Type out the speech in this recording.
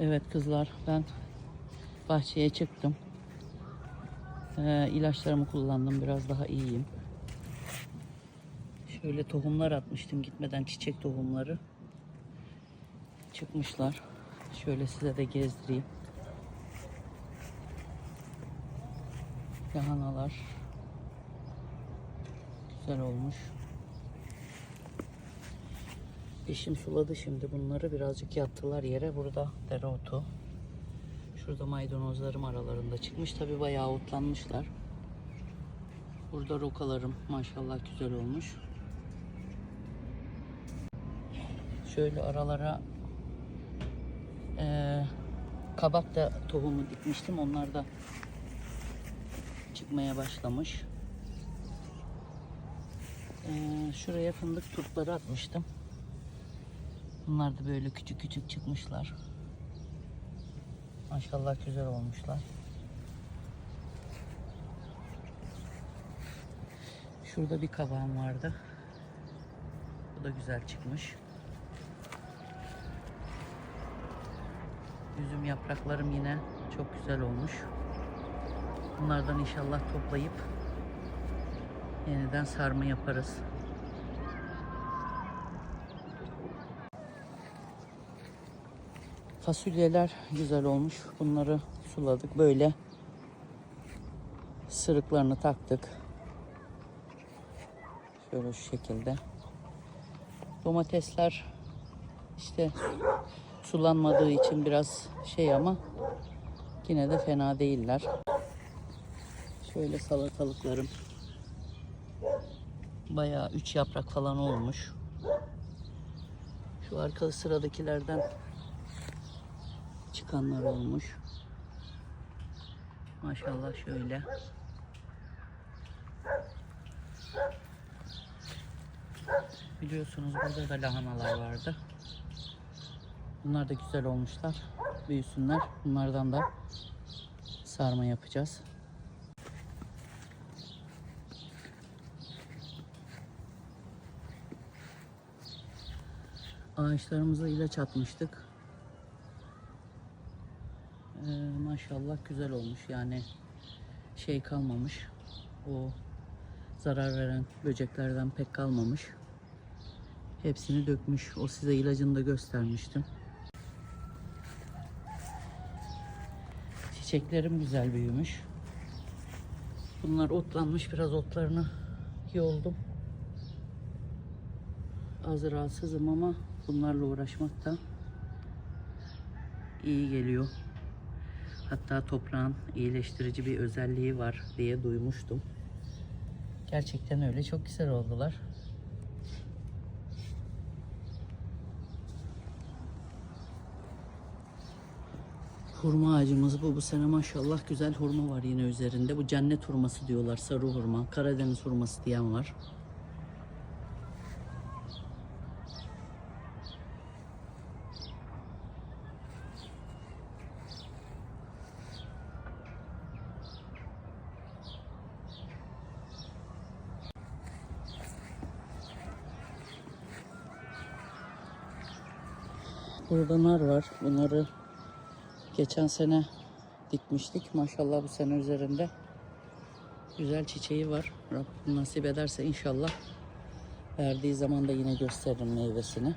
Evet kızlar ben bahçeye çıktım. Ee, ilaçlarımı kullandım biraz daha iyiyim. Şöyle tohumlar atmıştım gitmeden çiçek tohumları. Çıkmışlar. Şöyle size de gezdireyim. Lahanalar. Güzel olmuş. Eşim suladı şimdi bunları birazcık yattılar yere. Burada dereotu. Şurada maydanozlarım aralarında çıkmış. Tabi bayağı otlanmışlar. Burada rokalarım maşallah güzel olmuş. Şöyle aralara eee kabak da tohumu dikmiştim. Onlar da çıkmaya başlamış. Eee, şuraya fındık turpları atmıştım. Bunlar da böyle küçük küçük çıkmışlar. Maşallah güzel olmuşlar. Şurada bir kabağım vardı. Bu da güzel çıkmış. Üzüm yapraklarım yine çok güzel olmuş. Bunlardan inşallah toplayıp yeniden sarma yaparız. Fasulyeler güzel olmuş. Bunları suladık. Böyle sırıklarını taktık. Şöyle şu şekilde. Domatesler işte sulanmadığı için biraz şey ama yine de fena değiller. Şöyle salatalıklarım bayağı üç yaprak falan olmuş. Şu arka sıradakilerden çıkanlar olmuş. Maşallah şöyle. Biliyorsunuz burada da lahanalar vardı. Bunlar da güzel olmuşlar. Büyüsünler. Bunlardan da sarma yapacağız. Ağaçlarımıza ilaç atmıştık. Ee, maşallah güzel olmuş. Yani şey kalmamış. O zarar veren böceklerden pek kalmamış. Hepsini dökmüş. O size ilacını da göstermiştim. Çiçeklerim güzel büyümüş. Bunlar otlanmış. Biraz otlarını yoldum. Az rahatsızım ama bunlarla uğraşmak da iyi geliyor Hatta toprağın iyileştirici bir özelliği var diye duymuştum. Gerçekten öyle. Çok güzel oldular. Hurma ağacımız bu. Bu sene maşallah güzel hurma var yine üzerinde. Bu cennet hurması diyorlar. Sarı hurma. Karadeniz hurması diyen var. Burada nar var. Bunları geçen sene dikmiştik. Maşallah bu sene üzerinde güzel çiçeği var. Rabbim nasip ederse inşallah verdiği zaman da yine gösteririm meyvesini.